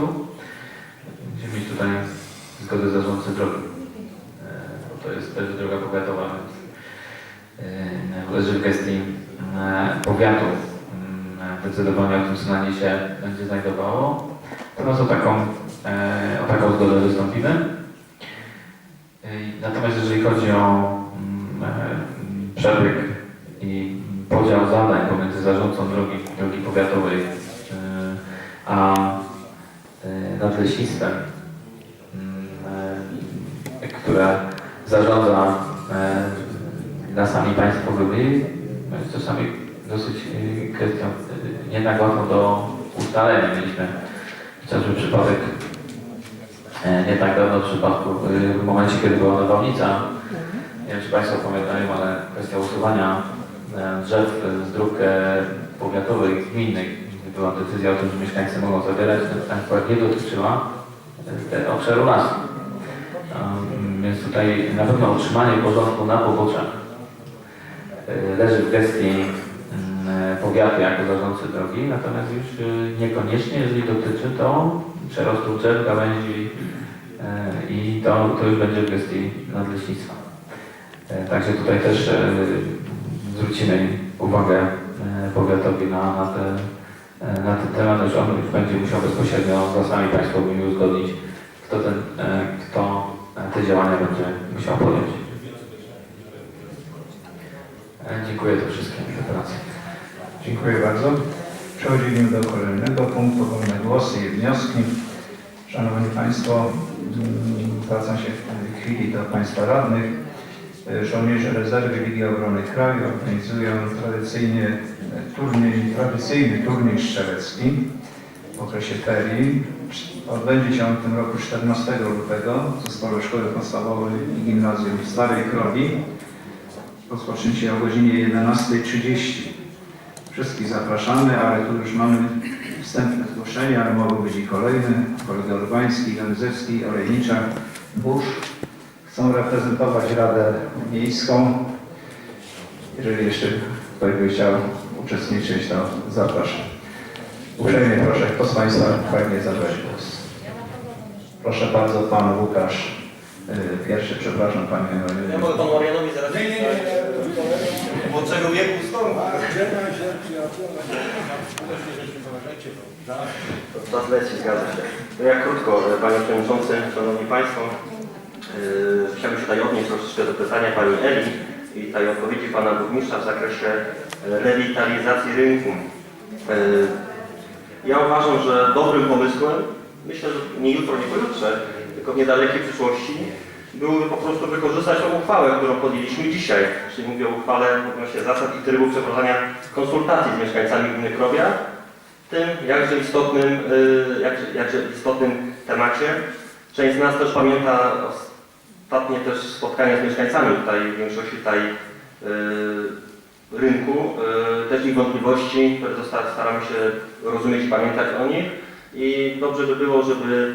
Musimy mieć tutaj zgodę zarządcy drogi. E, bo To jest też droga powiatowa, więc e, leży w gestii e, powiatu mm, decydowanie o tym, co na niej się będzie znajdowało. Natomiast o taką, e, o taką zgodę wystąpimy. E, Natomiast jeżeli chodzi o mm, e, przebieg i podział zadań pomiędzy zarządcą drogi, drogi powiatowej e, a e, nadleśnictwem, mm, e, które zarządza e, lasami państwowymi, no jest czasami dosyć e, kwestią e, nie tak łatwo do ustalenia. Mieliśmy chociażby przypadek e, nie tak dawno w przypadku, e, w momencie kiedy była nawałnica, nie wiem czy Państwo pamiętają, ale kwestia usuwania e, drzew z dróg e, powiatowych, gminnych, była decyzja o tym, że mieszkańcy mogą zabierać, ten akurat nie dotyczyła e, obszaru lasu. Um, Więc tutaj na pewno utrzymanie porządku na poboczach e, leży w gestii mm, powiatu jako zarządcy drogi, natomiast już e, niekoniecznie, jeżeli dotyczy to przerostu drzew, gałęzi e, i to, to już będzie w gestii nadleśnictwa. E, Także tutaj też e, zwrócimy uwagę e, powiatowi na, na, te, e, na ten temat, że on już będzie musiał bezpośrednio z lasami państwowymi uzgodnić, kto, ten, e, kto e, te działania będzie musiał podjąć. E, Dziękuję za wszystkie. Dziękuję bardzo. Przechodzimy do kolejnego punktu, wolne głosy i wnioski. Szanowni Państwo, mm, zwracam się w tej chwili do Państwa radnych. E, Żołnierze Rezerwy Ligi Obrony Kraju organizują tradycyjnie turniej, tradycyjny turniej strzelecki w okresie ferii. Odbędzie się on w tym roku 14 lutego w Zespole Szkoły Podstawowej i Gimnazjum w Starej Krowi. Rozpoczęcie o godzinie 11.30. Wszystkich zapraszamy, ale tu już mamy wstępne zgłoszenia, ale mogą być i kolejne. Kolega Urbański, Gęzewski, Olejnicza, Busz chcą reprezentować Radę Miejską. Jeżeli jeszcze ktoś by chciał uczestniczyć, to zapraszam. Uprzejmie proszę, kto z Państwa pragnie zabrać głos? Proszę bardzo, Pan Łukasz. y, Pierwszy, przepraszam Panie. Ja mogę panu Marianowi zaraz... Nie, nie, nie. Młodszego wieku stąd. Czas leci, zgadza się. No ja krótko, e, Panie Przewodniczący, Szanowni Państwo. Yy, chciałbym się tutaj odnieść troszeczkę do pytania Pani Eli i tej odpowiedzi Pana Burmistrza w zakresie e, rewitalizacji rynku. Yy, ja uważam, że dobrym pomysłem, myślę, że nie jutro, nie pojutrze, tylko w niedalekiej przyszłości, byłoby po prostu wykorzystać tą uchwałę, którą podjęliśmy dzisiaj. Czyli mówię o uchwale odnośnie zasad i trybu przeprowadzania konsultacji z mieszkańcami gminy Krowia tym jakże istotnym, y, jakże, jakże istotnym temacie. Część z nas też pamięta ostatnie też spotkania z mieszkańcami tutaj, w większości tutaj y, rynku, y, też ich wątpliwości, które staramy się rozumieć i pamiętać o nich. I dobrze by było, żeby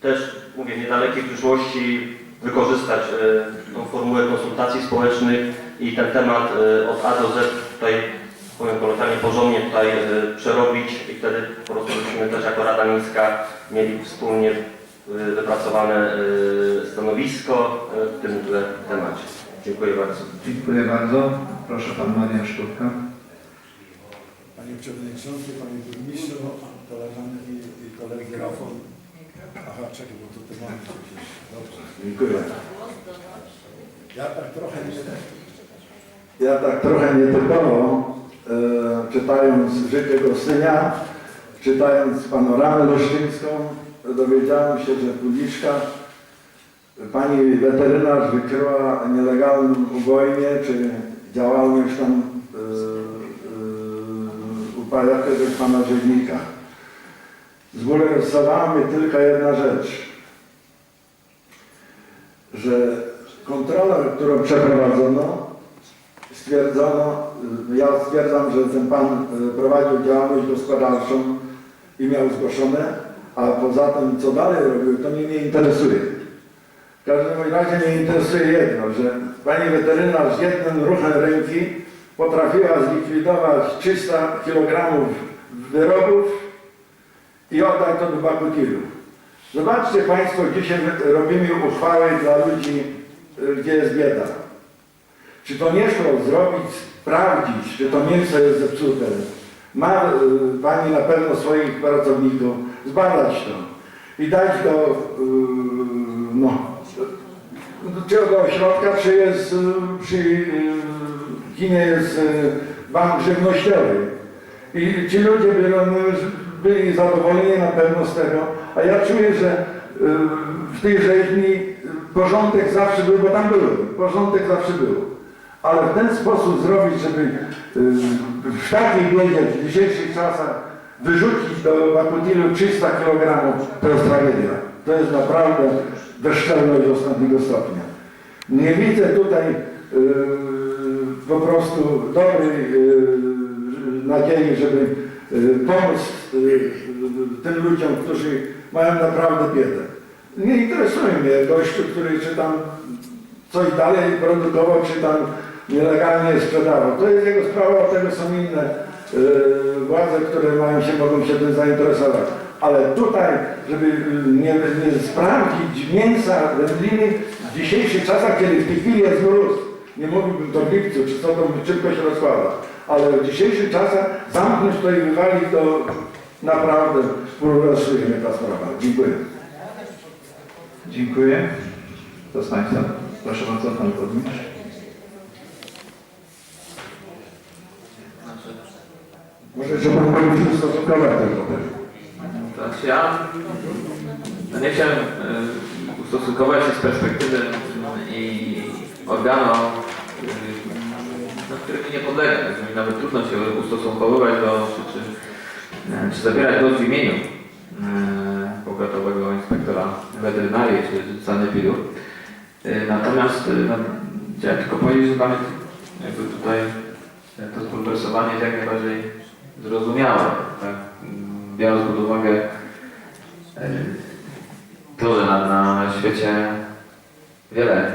też, mówię, w niedalekiej przyszłości wykorzystać y, tą formułę konsultacji społecznych i ten temat od A do Z tutaj, powiem kolokwialnie, porządnie tutaj przerobić i wtedy po prostu byśmy też jako Rada Miejska mieli wspólnie wypracowane y, stanowisko y, w tym temacie. Dziękuję bardzo. Dziękuję bardzo. Proszę Pan Marian Sztuka. Panie Przewodniczący, Panie Burmistrzu, koleżanki i kolegi Rafał. Aha, czekaj, bo to ty mamy przecież. Dobrze. Dziękuję. Ja tak trochę nie... Ja tak trochę nietypowo, e, czytając życie Gostynia, czytając panoramę leszczyńską, dowiedziałem się, że w Puliczkach pani weterynarz wykryła nielegalną ubojnię, czy działalność tam e, e, pa- jakiegoś pana rzeźnika. Zbulwersowała mnie tylko jedna rzecz, że kontrola, którą przeprowadzono, stwierdzono, ja stwierdzam, że ten pan y, prowadził działalność gospodarczą i miał zgłoszone, a poza tym co dalej robił, to mnie nie interesuje. W każdym razie mnie interesuje jedno, że pani weterynarz jednym ruchem ręki potrafiła zlikwidować 300 kg wyrobów i oddaj to do Bakutilu. Zobaczcie Państwo, dzisiaj my robimy uchwały dla ludzi, gdzie jest bieda. Czy to nie szło zrobić, sprawdzić, czy to mięso jest zepsute? Ma y, Pani na pewno swoich pracowników, zbadać to i dać do, y, no, do ośrodka, czy jest, przy y, jest y, bank żywnościowy. I ci ludzie byli, byli zadowoleni na pewno z tego, a ja czuję, że w tej rzeźni porządek zawsze był, bo tam były, porządek zawsze był. Ale w ten sposób zrobić, żeby w takiej biedzie, w dzisiejszych czasach wyrzucić do Bakutilu 300 kg, to jest tragedia. To jest naprawdę bezczelność ostatniego stopnia. Nie widzę tutaj y, po prostu dobrej y, nadziei, żeby y, pomóc y, y, tym ludziom, którzy mają naprawdę biedę. Nie interesuje mnie gościu, który czy tam coś dalej produkował, czy tam nielegalnie sprzedawał. To jest jego sprawa, od tego są inne władze, które mają się, mogą się tym zainteresować. Ale tutaj, żeby nie, nie sprawdzić mięsa, wędliny w dzisiejszych czasach, kiedy w tej chwili jest mróz, nie mówiłbym to w lipcu, czy to szybko się rozkłada, ale w dzisiejszych czasach zamknąć to i wywalić to naprawdę współrozstrzygnie mnie ta sprawa. Dziękuję. Dziękuję. Kto z Państwa? Proszę bardzo, Pan Burmistrz. Może jeszcze Pan Burmistrz ustosunkować tego ja no nie chciałem e, ustosunkować się z perspektywy i organu, no, który mi nie podlega, także mi nawet trudno się ustosunkowywać do, czy, czy, e, czy zabierać głos w imieniu e, powiatowego inspektora weterynarii czy sanepidu. E, Natomiast no, chciałem tylko powiedzieć, że nawet jakby tutaj to zbulwersowanie jest jak najbardziej zrozumiałe. Tak? Biorąc pod uwagę e, to, że na, na świecie wiele e,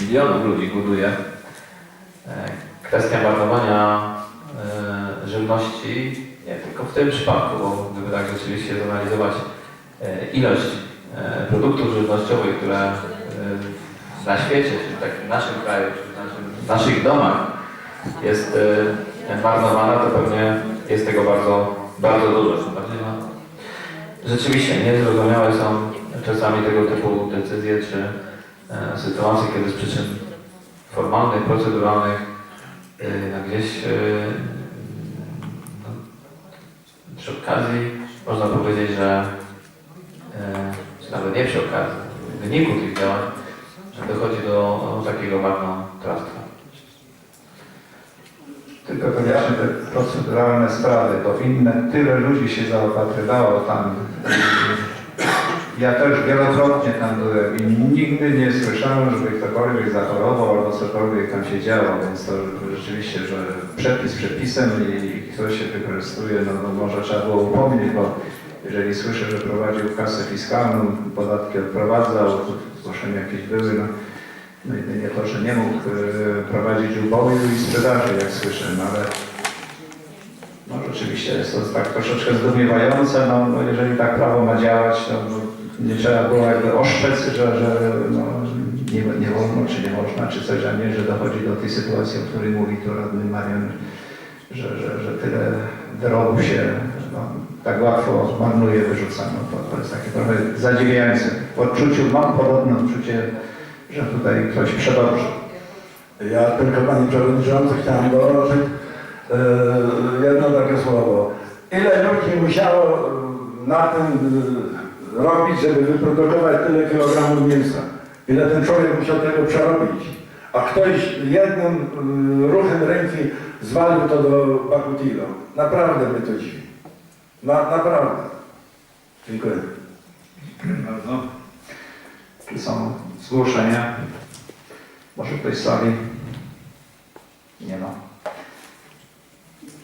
milionów ludzi głoduje, e, kwestia marnowania żywności, nie tylko w tym przypadku, bo gdyby tak rzeczywiście zanalizować ilość produktów żywnościowych, które na świecie, czy w takim naszym kraju, czy w, naszym, w naszych domach jest marnowana, to pewnie jest tego bardzo, bardzo dużo. No, rzeczywiście niezrozumiałe są czasami tego typu decyzje, czy e, sytuacje, kiedy z przyczyn formalnych, proceduralnych e, no, gdzieś e, no, przy okazji można powiedzieć, że e, czy nawet nie przy okazji, w wyniku tych działań, dochodzi do takiego marnotrawstwa. Tylko koniecznie te proceduralne sprawy, bo inne tyle ludzi się zaopatrywało tam. Ja też wielokrotnie tam byłem i nigdy nie słyszałem, żeby ktokolwiek zachorował albo cokolwiek tam się działo, więc to rzeczywiście, że przepis przepisem i ktoś się wykorzystuje, no, no może trzeba było upomnieć, bo jeżeli słyszę, że prowadził kasę fiskalną, podatki odprowadzał, zgłoszenia jakieś były, no, no jedynie to, że nie mógł e, prowadzić uboju i sprzedaży, jak słyszę, no ale no rzeczywiście jest to tak troszeczkę zdumiewające, no, no jeżeli tak prawo ma działać, to no, nie trzeba było jakby oszczec, że, że no, nie, nie wolno, czy nie można, czy coś, a nie, że dochodzi do tej sytuacji, o której mówi tu radny Marian, że, że, że tyle wyrobów się no, tak łatwo marnuje, wyrzuca. No, to, to jest takie trochę zadziwiające. W odczuciu, mam podobne odczucie, że tutaj ktoś przedobrzył. Ja tylko Panie Przewodniczący chciałem dołożyć e, jedno takie słowo. Ile ludzi musiało e, na tym e, robić, żeby wyprodukować tyle kilogramów mięsa? Ile ten człowiek musiał tego przerobić? A ktoś jednym e, ruchem ręki zwalił to do Bakutilo. Naprawdę mnie to dziwi. Na, naprawdę. Dziękuję. Bardzo. Czy są zgłoszenia? Może ktoś z sali? Nie ma.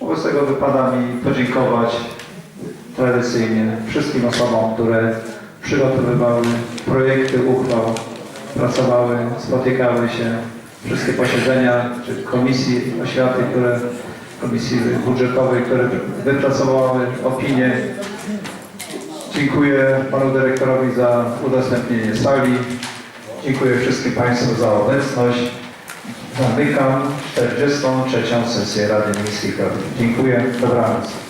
Wobec tego wypada mi podziękować tradycyjnie wszystkim osobom, które przygotowywały projekty uchwał, pracowały, spotykały się, wszystkie posiedzenia czy komisji oświaty, które Komisji Budżetowej, które wypracowały opinię. Dziękuję Panu Dyrektorowi za udostępnienie sali. Dziękuję wszystkim Państwu za obecność. Zamykam 43. sesję Rady Miejskiej Rady. Dziękuję. Dobranoc.